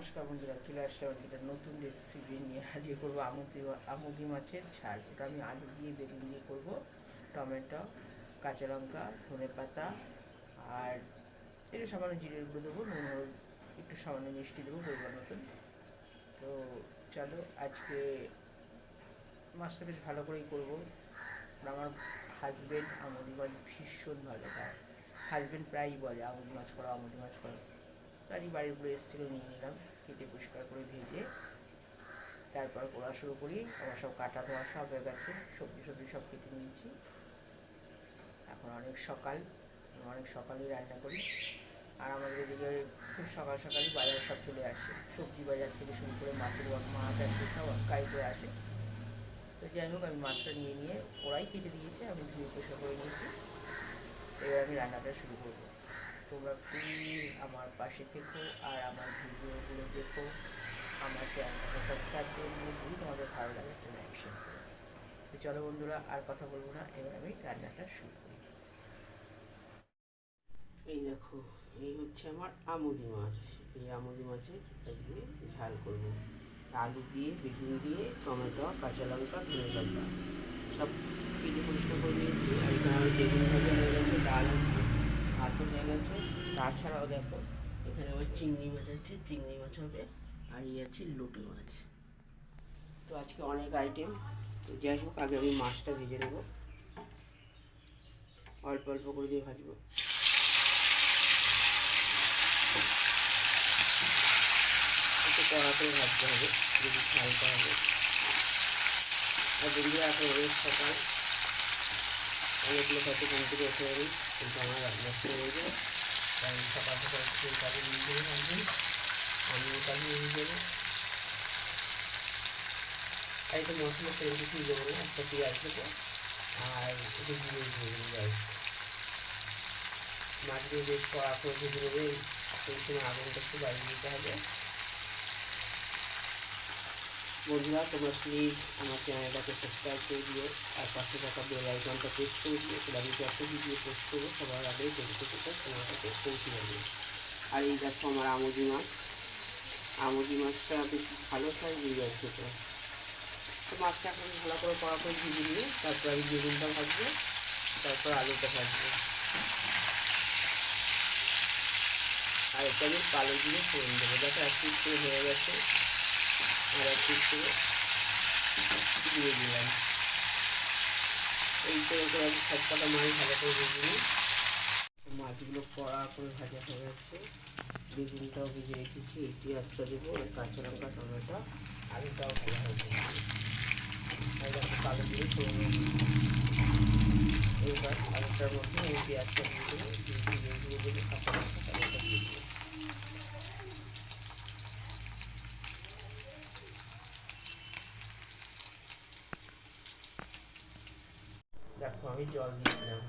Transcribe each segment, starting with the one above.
নমস্কার বন্ধুরা, চলে আসলাম একটা নতুন রেসিপি নিয়ে। আজকে করব আমুদি আমুদি মাছের ঝাল। ওটা আমি আলু দিয়ে, বেগুন দিয়ে করব। টমেটো, কাঁচা লঙ্কা, ধনে পাতা, আর একটু সামান্য জিরের গুঁড়ো দেবো, নুন একটু সামান্য মিষ্টি দেবো পরিমাণ মতন তো চলো, আজকে মাছটা বেশ ভালো করেই করব। আমার হাজবেন্ড আমুদি মাছ ভীষণ ভালো খায় হাজবেন্ড প্রায়ই বলে আমুদি মাছ করো, আমুদি মাছ করো। আজকে বাড়ির উপরে এসেছিল, নিয়ে নিলাম, কেটে পরিষ্কার করে ভেজে। তারপর করা শুরু করি, আমার সব কাটা ধোয়া সব হয়ে গেছে, সবজি সবজি সব কেটে নিয়েছি। এখন অনেক সকাল অনেক সকালেই রান্না করি। আর আমাদের এদিকে খুব সকাল সকালই বাজার সব চলে আসে। সবজি বাজার থেকে শুরু করে মাছের মাছ কি সব গাড়ি করে আসে। তো যাই হোক, আমি মাছটা নিয়ে নিয়ে ওরাই কেটে দিয়েছে, আমি ধুয়ে পরিষ্কার করে নিয়েছি। এবার আমি রান্নাটা শুরু করব। তোমরা প্লিজ আমার পাশে থেকো আর আমার ভিডিওগুলো দেখো। আমার চ্যানেলটাকে সাবস্ক্রাইব করে নিয়ে যদি তোমাদের ভালো লাগে লাইক শেয়ার করো চলো বন্ধুরা, আর কথা বলব না। এবার আমি রান্নাটা শুরু করি। এই দেখো, এই হচ্ছে আমার আমুদি মাছ। এই আমুদি মাছের আজকে ঝাল করব। আলু দিয়ে, বেগুন দিয়ে, টমেটো, কাঁচা লঙ্কা, ধনে লঙ্কা। সব কেটে পরিষ্কার করে নিয়েছি। আর এখানে বেগুন ভাজা হয়ে গেছে, ডাল আছে। ভাতও হয়ে গেছে। তাছাড়াও দেখো, এখানে আবার চিংড়ি মাছ আছে, চিংড়ি মাছ হবে আর ইয়ে আছে লোটে মাছ। তো আজকে অনেক আইটেম তো যাই হোক, আগে আমি মাছটা ভেজে নেব। অল্প অল্প করে দিয়ে ভাজবো। একটু করে ভাজতে হবে যদি হালকা হবে। আর বন্ধুরা, এখন অনেক সকাল। অনেকগুলো থেকে উঠে যাবে কিন্তু আমার নষ্ট হয়ে কারণ সকাল সকাল নিয়ে যাবে কাজে নিয়ে যাব আর এটা মশলা কিছুই দেবো না একটা পেঁয়াজ আর একটু দিয়ে দেবো যাই মাছগুলো বেশ কড়া করে ভেজে আগুনটা একটু বাড়িয়ে দিতে হবে। বন্ধুরা, তোমরা প্লিজ আমার চ্যানেলটাকে সাবস্ক্রাইব করে দিও, আর পাশে থাকা বেল আইকনটা প্রেস করে দিও তাহলে আমি যত ভিডিও পোস্ট করব, সবার আগে নোটিফিকেশন তোমার কাছে পৌঁছে যাবে। আর এই দেখো আমার আমুদি মাছ। আমুদি মাছটা বেশ ভালো সাইজ যাচ্ছে তো। তো মাছটা এখন ভালো করে কড়া করে ভেজে নিয়ে তারপর আমি বেগুনটা ভাজবো, তারপর আলুটা ভাজবো। আর এটা আমি কালো দিয়ে ফোড়ন দেবো। দেখো এক পিস করে হয়ে গেছে। আর এক দিয়ে দিলাম এই করে করে সব মাছ ভালো করে ভেজে নিই মাছগুলো কড়া করে ভাজা হয়ে গেছে বেগুনটাও ভেজে রেখেছি এই পেঁয়াজটা দেবো আর কাঁচা লঙ্কা টমেটো আলুটাও ভালো হয়ে কালো এইবার আলুটার মধ্যে এই পেঁয়াজটা দিয়ে দেবো দিয়ে দিয়ে দেবো কাঁচা টমেটো দিয়ে দেবো দেখো আমি জল দিয়ে দিলাম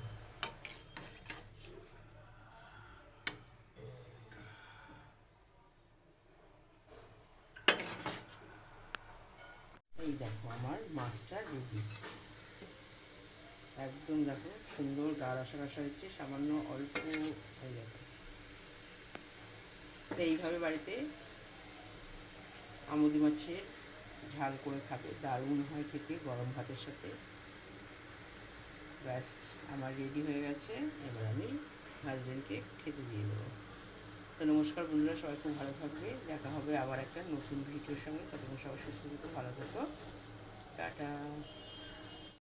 এই দেখো আমার মাছটা রেডি একদম দেখো সুন্দর গা রসা রসা হচ্ছে সামান্য অল্প হয়ে যাবে এইভাবে বাড়িতে আমুদি মাছের ঝাল করে খাবে, দারুণ হয় খেতে, গরম ভাতের সাথে। ব্যাস, আমার রেডি হয়ে গেছে। এবার আমি হাজব্যান্ডকে খেতে দিয়ে দেবো। তো নমস্কার বন্ধুরা, সবাই খুব ভালো থাকবে। দেখা হবে আবার একটা নতুন ভিডিওর সঙ্গে। ততক্ষণ সবাই সুস্থ ভালো থাকো। টাটা।